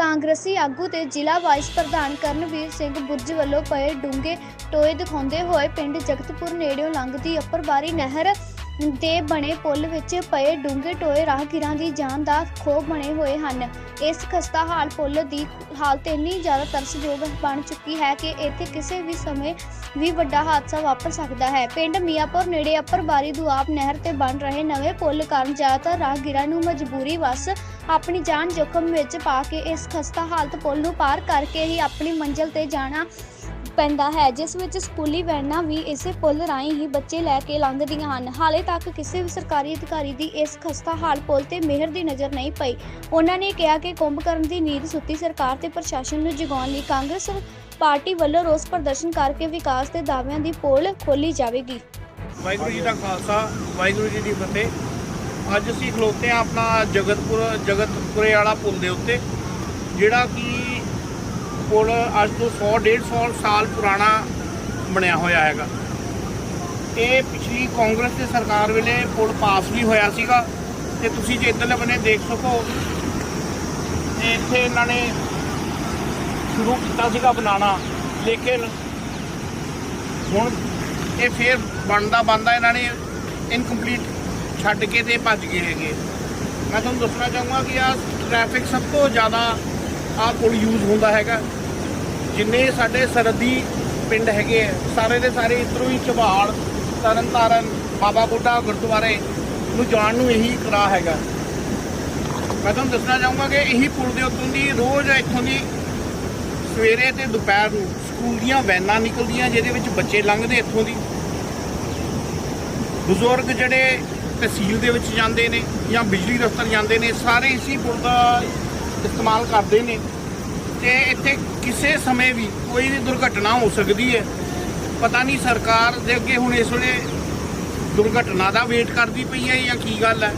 ਕਾਂਗਰਸੀ ਆਗੂ ਤੇ ਜ਼ਿਲ੍ਹਾ ਵਾਈਸ ਪ੍ਰਧਾਨ ਕਰਨਵੀਰ ਸਿੰਘ ਬੁਰਜ ਵੱਲੋਂ ਪਏ ਡੂੰਘੇ ਟੋਏ ਦਿਖਾਉਂਦੇ ਹੋਏ ਪਿੰਡ ਜਗਤਪੁਰ ਨੇੜਿਓਂ ਲੰਘਦੀ ਅੱਪਰਵਾਰੀ ਨਹਿਰ ਦੇ ਬਣੇ ਪੁਲ ਵਿੱਚ ਪਏ ਡੂੰਘੇ ਟੋਏ ਰਾਹਗੀਰਾਂ ਦੀ ਜਾਨ ਦਾ ਖੋਹ ਬਣੇ ਹੋਏ ਹਨ। ਇਸ ਖਸਤਾ ਹਾਲ ਪੁਲ ਦੀ ਹਾਲਤ ਇੰਨੀ ਜ਼ਿਆਦਾ ਤਰਸਯੋਗ ਬਣ ਚੁੱਕੀ ਹੈ ਕਿ ਇੱਥੇ ਕਿਸੇ ਵੀ ਸਮੇਂ ਵੀ ਵੱਡਾ ਹਾਦਸਾ ਵਾਪਰ ਸਕਦਾ ਹੈ। ਪਿੰਡ ਮੀਆਂਪੁਰ ਨੇੜੇ ਅੱਪਰਬਾਰੀ ਦੁਆਬ ਨਹਿਰ ਤੇ ਬਣ ਰਹੇ ਨਵੇਂ ਪੁਲ ਕਾਰਨ ਜ਼ਿਆਦਾਤਰ ਰਾਹਗੀਰਾਂ ਨੂੰ ਮਜਬੂਰੀ ਵਸ ਆਪਣੀ ਜਾਨ ਜੋਖਮ ਵਿੱਚ ਪਾ ਕੇ ਇਸ ਖਸਤਾ ਹਾਲਤ ਪੁਲ ਨੂੰ ਪਾਰ ਕਰਕੇ ਹੀ ਆਪਣੀ ਮੰਜ਼ਿਲ ਤੇ ਜਾਣਾ ਪੈਂਦਾ ਹੈ, ਜਿਸ ਵਿੱਚ ਸਕੂਲੀ ਵੈਨਾਂ ਵੀ ਇਸੇ ਪੁਲ ਰਾਹੀਂ ਹੀ ਬੱਚੇ ਲੈ ਕੇ ਲੰਘਦੀਆਂ ਹਨ। ਹਾਲੇ ਤੱਕ ਕਿਸੇ ਵੀ ਸਰਕਾਰੀ ਅਧਿਕਾਰੀ ਦੀ ਇਸ ਖਸਤਾ ਹਾਲ ਪੁਲ ਤੇ ਮਿਹਰ ਦੀ ਨਜ਼ਰ ਨਹੀਂ ਪਈ। ਉਹਨਾਂ ਨੇ ਕਿਹਾ ਕਿ ਕੁੰਭਕਰਨ ਦੀ ਨੀਂਦ ਸੁੱਤੀ ਸਰਕਾਰ ਤੇ ਪ੍ਰਸ਼ਾਸਨ ਨੂੰ ਜਗਾਉਣ ਲਈ ਕਾਂਗਰਸ ਪਾਰਟੀ ਵੱਲੋਂ ਰੋਸ ਪ੍ਰਦਰਸ਼ਨ ਕਰਕੇ ਵਿਕਾਸ ਦੇ ਦਾਅਵਿਆਂ ਦੀ ਪੋਲ ਖੋਲੀ ਜਾਵੇਗੀ। ਵਾਹਿਗੁਰੂ ਜੀ ਦਾ ਖਾਲਸਾ, ਵਾਹਿਗੁਰੂ ਜੀ ਦੀ ਫਤਿਹ। ਅੱਜ ਅਸੀਂ ਖਲੋਤੇ ਆ ਆਪਣਾ ਜਗਤਪੁਰ ਜਗਤਪੁਰੇ ਵਾਲਾ ਪੁਲ ਦੇ ਉੱਤੇ, ਜਿਹੜਾ ਕਿ ਪੁਲ ਅੱਜ ਤੋਂ 100 150 ਸਾਲ ਪੁਰਾਣਾ ਬਣਿਆ ਹੋਇਆ ਹੈਗਾ। ਇਹ ਪਿਛਲੀ ਕਾਂਗਰਸ ਦੀ ਸਰਕਾਰ ਵੇਲੇ ਪੁਲ ਪਾਸ ਵੀ ਹੋਇਆ ਸੀਗਾ ਤੇ ਤੁਸੀਂ ਜੇ ਇੱਧਰਲੇ ਬੰਨੇ ਦੇਖ ਸਕੋ, ਤੇ ਇੱਥੇ ਇਹਨਾਂ ਨੇ ਸ਼ੁਰੂ ਕੀਤਾ ਸੀਗਾ ਬਣਾਉਣਾ, ਲੇਕਿਨ ਹੁਣ ਇਹ ਫੇਰ ਬਣਦਾ ਬਣਦਾ ਇਹਨਾਂ ਨੇ ਇਨਕੰਪਲੀਟ ਛੱਡ ਕੇ ਤੇ ਭੱਜ ਗਏ ਹੈਗੇ। ਮੈਂ ਤੁਹਾਨੂੰ ਦੱਸਣਾ ਚਾਹੂੰਗਾ ਕਿ ਆ ਟ੍ਰੈਫਿਕ ਸਭ ਤੋਂ ਜ਼ਿਆਦਾ ਆ ਪੁਲ ਯੂਜ਼ ਹੁੰਦਾ ਹੈਗਾ। ਜਿੰਨੇ ਸਾਡੇ ਸਰਹੱਦੀ ਪਿੰਡ ਹੈਗੇ ਆ, ਸਾਰੇ ਦੇ ਸਾਰੇ ਇੱਧਰੋਂ ਹੀ ਝਬਾੜ ਤਰਨ ਤਾਰਨ, ਬਾਬਾ ਬੁੱਢਾ ਗੁਰਦੁਆਰੇ ਨੂੰ ਜਾਣ ਨੂੰ ਇਹੀ ਕਰਾ ਹੈਗਾ। ਮੈਂ ਤੁਹਾਨੂੰ ਦੱਸਣਾ ਚਾਹੂੰਗਾ ਕਿ ਇਹੀ ਪੁਲ ਦੇ ਉੱਤੋਂ ਦੀ ਰੋਜ਼ ਇੱਥੋਂ ਦੀ ਸਵੇਰੇ ਤੇ ਦੁਪਹਿਰ ਨੂੰ ਸਕੂਲ ਦੀਆਂ ਵੈਨਾਂ ਨਿਕਲਦੀਆਂ, ਜਿਹਦੇ ਵਿੱਚ ਬੱਚੇ ਲੰਘਦੇ ਇੱਥੋਂ ਦੀ। ਬਜ਼ੁਰਗ ਜਿਹੜੇ ਤਹਿਸੀਲ ਦੇ ਵਿੱਚ ਜਾਂਦੇ ਨੇ ਜਾਂ ਬਿਜਲੀ ਦਫ਼ਤਰ ਜਾਂਦੇ ਨੇ, ਸਾਰੇ ਇਸੇ ਪੁਲ ਦਾ ਇਸਤੇਮਾਲ ਕਰਦੇ ਨੇ। ਤੇ ਇੱਥੇ ਕਿਸੇ ਸਮੇਂ ਵੀ ਕੋਈ ਵੀ ਦੁਰਘਟਨਾ ਹੋ ਸਕਦੀ ਹੈ। ਪਤਾ ਨਹੀਂ ਸਰਕਾਰ ਦੇ ਅੱਗੇ ਹੁਣ ਇਸ ਵੇਲੇ ਦੁਰਘਟਨਾ ਦਾ ਵੇਟ ਕਰਦੀ ਪਈ ਹੈ ਜਾਂ ਕੀ ਗੱਲ ਹੈ।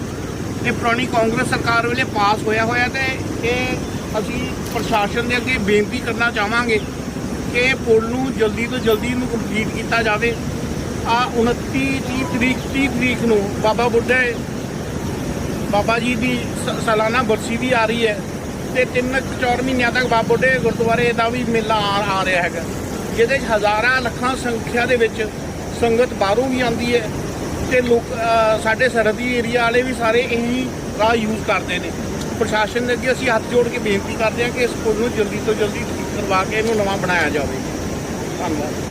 ਇਹ ਪੁਰਾਣੀ ਕਾਂਗਰਸ ਸਰਕਾਰ ਵੇਲੇ ਪਾਸ ਹੋਇਆ ਹੋਇਆ ਤੇ ਇਹ ਅਸੀਂ ਪ੍ਰਸ਼ਾਸਨ ਦੇ ਅੱਗੇ ਬੇਨਤੀ ਕਰਨਾ ਚਾਹਾਂਗੇ ਕਿ ਇਹ ਪੁਲ ਨੂੰ ਜਲਦੀ ਤੋਂ ਜਲਦੀ ਇਹਨੂੰ ਕੰਪਲੀਟ ਕੀਤਾ ਜਾਵੇ। ਆ 29 30 ਤਰੀਕ 30 ਤਰੀਕ ਨੂੰ ਬਾਬਾ ਬੁੱਢੇ ਬਾਬਾ ਜੀ ਦੀ ਸਾਲਾਨਾ ਬਰਸੀ ਵੀ ਆ ਰਹੀ ਹੈ। ਤੇ ਤਿੰਨ ਕੁ ਚਾਰ ਮਹੀਨਿਆਂ ਤੱਕ ਬਾਬਾ ਬੁੱਢੇ ਗੁਰਦੁਆਰੇ ਦਾ ਵੀ ਮੇਲਾ ਆ ਆ ਰਿਹਾ ਹੈਗਾ। ਜਿਹਦੇ 'ਚ ਹਜ਼ਾਰਾਂ ਲੱਖਾਂ ਸੰਖਿਆ ਦੇ ਵਿੱਚ ਸੰਗਤ ਬਾਹਰੋਂ ਵੀ ਆਉਂਦੀ ਹੈ ਤੇ ਲੋਕ ਸਾਡੇ ਸਰਹੱਦੀ ਏਰੀਆ ਵਾਲੇ ਵੀ ਸਾਰੇ ਇਹੀ ਰਾਹ ਯੂਜ਼ ਕਰਦੇ ਨੇ। ਪ੍ਰਸ਼ਾਸਨ ਦੇ ਅੱਗੇ ਅਸੀਂ ਹੱਥ ਜੋੜ ਕੇ ਬੇਨਤੀ ਕਰਦੇ ਹਾਂ ਕਿ ਇਸ ਪੁਲ ਨੂੰ ਜਲਦੀ ਤੋਂ ਜਲਦੀ ਠੀਕ ਕਰਵਾ ਕੇ ਇਹਨੂੰ ਨਵਾਂ ਬਣਾਇਆ ਜਾਵੇ। ਧੰਨਵਾਦ।